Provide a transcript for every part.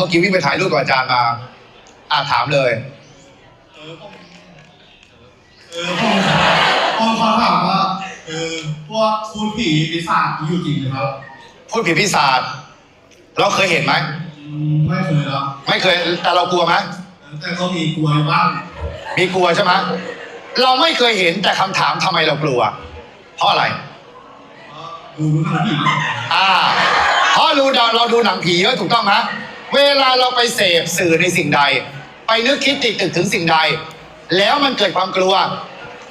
มื่อกี้วิ่งไปถ่ายรูปกับอาจารย์มาอ่าถามเลยเออผมเออผมผมขอถามว่าเออพวกพูดผีปีศาจมีอยู่จริงไหมครับพูดผีปีศาจเราเคยเห็นไหมอืมไม่เคยครับไม่เคยแต่เรากลัวไหมแต่ก็มีกลัวบ้างมีกลัวใช่ไหมเราไม่เคยเห็นแต่คำถามทำไมเรากลัว เพราะอะไรเพราะดูหนังผีอ่าเพราะเราเราเราดูหนังผีเยอะถูกต้องไหม เวลาเราไปเสพสื่อในสิ่งใด ไปนึกคิดติดตึกถึงสิ่งใด แล้วมันเกิดความกลัว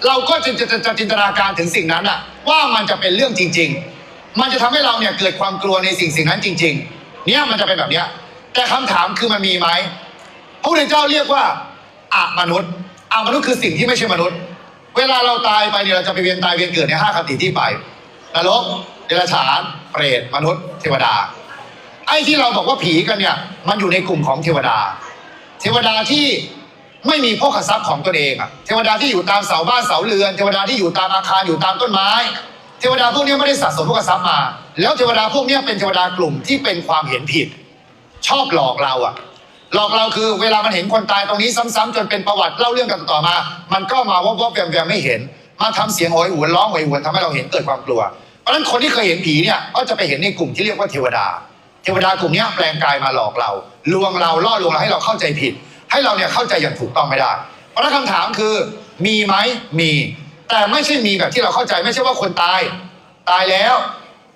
เราก็จะจะจะจะจินตนาการถึงสิ่งนั้นอะว่ามันจะเป็นเรื่องจริง ๆ มันจะทำให้เราเนี่ยเกิดความกลัวในสิ่งสิ่งนั้นจริง ๆ เนี่ยมันจะเป็นแบบเนี้ยแต่คำถามคือมันมีไหมพระพุทธเจ้าเรียกว่าอามนุษย์อามนุษย์คือสิ่งที่ไม่ใช่มนุษย์ เวลาเราตายไปเนี่ยเราจะไปเวียนตายเวียนเกิดในห้าคติที่ไปนรกเดรัจฉานเปรตมนุษย์เทวดา ไอ้ที่เราบอกว่าผีกันเนี่ย มันอยู่ในกลุ่มของเทวดา เทวดาที่ไม่มีพกทรัพย์ของตนเองอะเทวดาที่อยู่ตามเสาบ้านเสาเรือน เทวดาที่อยู่ตามอาคารอยู่ตามต้นไม้ เทวดาพวกนี้ไม่ได้สะสมพกทรัพย์มา แล้วเทวดาพวกนี้เป็นเทวดากลุ่มที่เป็นความเห็นผิด ชอบหลอกเราอะหลอกเราคือเวลามันเห็นคนตายตรงนี้ซ้ำๆจนเป็นประวัติเล่าเรื่องกันต่อมา มันก็มาวบวบแวมแวมไม่เห็น มาทำเสียงโหยหวนร้องโหยหวนทำให้เราเห็นเกิดความกลัว เพราะฉะนั้นคนที่เคยเห็นผีเนี่ยก็จะไปเห็นในกลุ่มที่เรียกว่าเทวดา เทวดากลุ่มเนี้ยแปลงกายมาหลอกเรา ลวงเราล่อลวงเราให้เราเข้าใจผิด ให้เราเนี่ยเข้าใจอย่างถูกต้องไม่ได้ เพราะฉะนั้นคำถามคือ มีไหมมี แต่ไม่ใช่มีแบบที่เราเข้าใจไม่ใช่ว่าคนตาย ตายแล้ว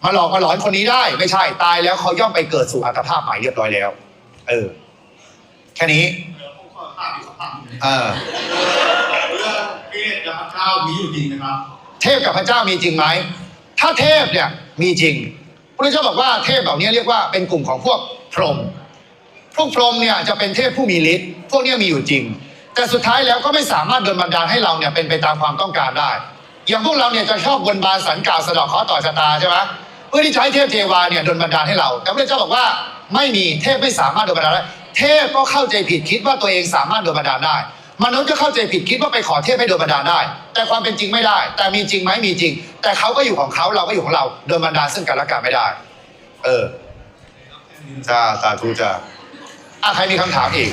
มาหลอกมาหลอนคนนี้ได้ ไม่ใช่ตายแล้วเขาย่อมไปเกิดสู่อัตภาพใหม่เรียบร้อยแล้ว เออ แค่นี้เออผมขอถามอีกคำถามหนึ่งเออเรื่องเทพและพระเจ้ามีอยู่จริงไหมครับ เทพกับพระเจ้ามีจริงไหมถ้าเทพเนี่ยมีจริง พระเจ้าบอกว่าเทพเหล่านี้เรียกว่าเป็นกลุ่มของพวกพรหมพวกพรหมเนี่ยจะเป็นเทพผู้มีฤทธิ์พวกนี้มีอยู่จริง แต่สุดท้ายแล้วก็ไม่สามารถดลบันดาลให้เราเนี่ยเป็นไปตามความต้องการได้ อย่างพวกเราเนี่ยจะชอบบนบานสันกล่าวสะดอกเคราะห์ต่อชะตาใช่ไหมเพื่อที่จะให้เทพเทวาเนี่ยดลบันดาลให้เรา แต่พระเจ้าบอกว่าไม่มีเทพไม่สามารถดลบันดาลได้เทพก็เข้าใจผิดคิดว่าตัวเองสามารถดลบันดาลได้ มนุษย์ก็เข้าใจผิดคิดว่าไปขอเทพให้โดนบันดาลได้ แต่ความเป็นจริงไม่ได้ แต่มีจริงไหมมีจริง แต่เขาก็อยู่ของเขาเราก็อยู่ของเราโดนบันดาลซึ่งกันและกันไม่ได้ เออจ้าสาธุจ้าอะใครมีคำถามอีก